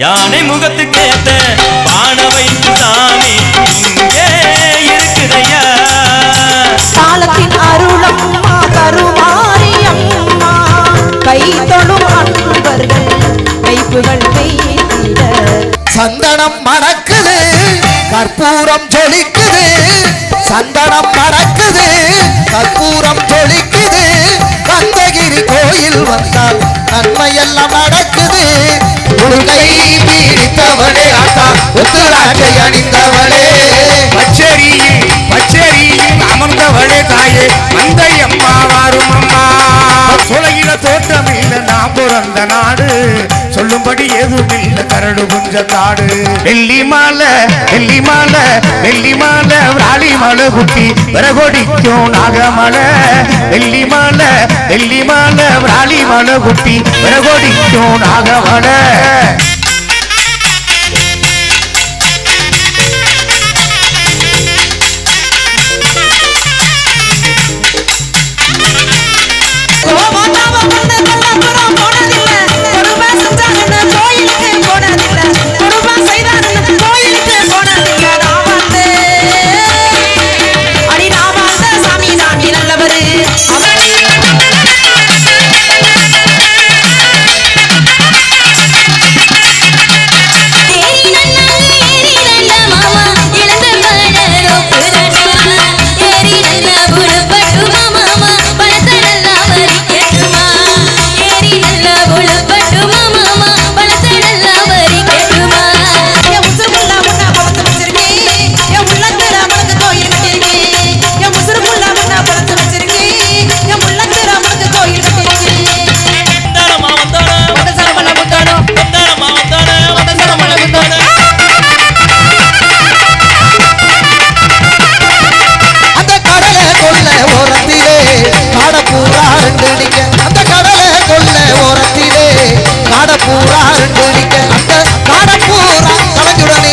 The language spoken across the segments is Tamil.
யானை முகத்துக்கேத்த பான வைத்து சாமி இங்கே இருக்குதையா? காலத்தின் அருளம்மா கருமாரியம்மா கை தொழும் அன்பர்கள் கைப்புகள் மெய்திட. சந்தனம் மணக்குது கற்பூரம் ஜொலிக்குது சந்தனம் மணக்குது பிறந்த நாடு. சொல்லும்படி எதுவும் இல்ல கரடு குஞ்ச காடு. வெள்ளி மாலை வெள்ளி மாலை வெள்ளி மாலை ராளி மலை குட்டி விறகொடிக்கும் நாகமலை. வெள்ளி மாலை வெள்ளி மாலை ராளி மலை குட்டி விறகொடிக்கும் நாகமலை. காடப்பூரா ரெண்டு நிக்க அந்த காடப்பூரா கலஞ்சுடனே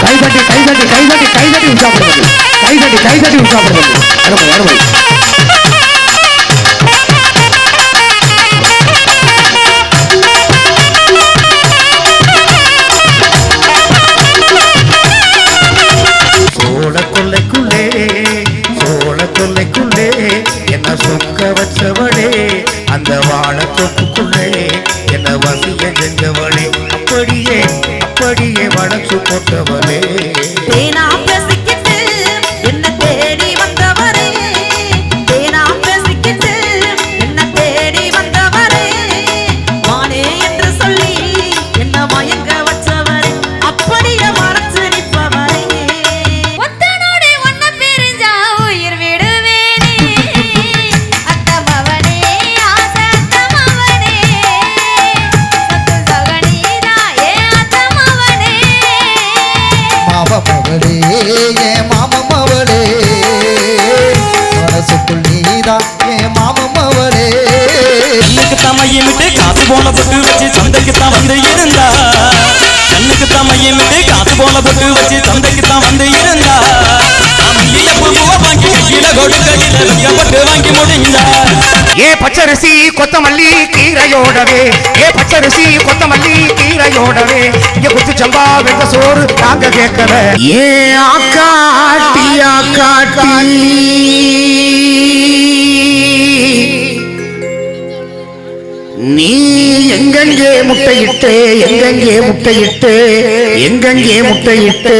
கைதட்டி கைதட்டி கைதட்டி கைதட்டி கைதட்டி கைதட்டி உற்சாகப்படுவது அருமை அருமை வசிய செஞ்சவளே அப்படியே அப்படியே வளர்ச்சி போட்டவளே மாமமவளே ஏ மாமமவளே மனசுக்குள் நீதான் ஏ மாமமவளே கண்ணுக்கு தமையமிட்டு காசு போல பொட்டு வச்சு சந்தைக்கு தான் வந்து இருந்தா. கண்ணுக்கு தமையமிட்டு காசு போல பொட்டு வச்சு சந்தைக்கு தான் வந்து இருந்தா. வாங்கி கையில வாங்கி முடிந்தா ஏ பச்சரிசி கொத்தமல்லி கீரையோடவே. ஏ பச்சரிசி கொத்தமல்லி கீரையோடவே. இங்க குத்து சம்பா வெந்த சோறு நாங்க கேட்கல. ஏ ஆக்காட்டி ஆக்காட்டி. நீ எங்கெங்கே முட்டையிட்டு எங்கெங்கே முட்டையிட்டு எங்கெங்கே முட்டையிட்டு.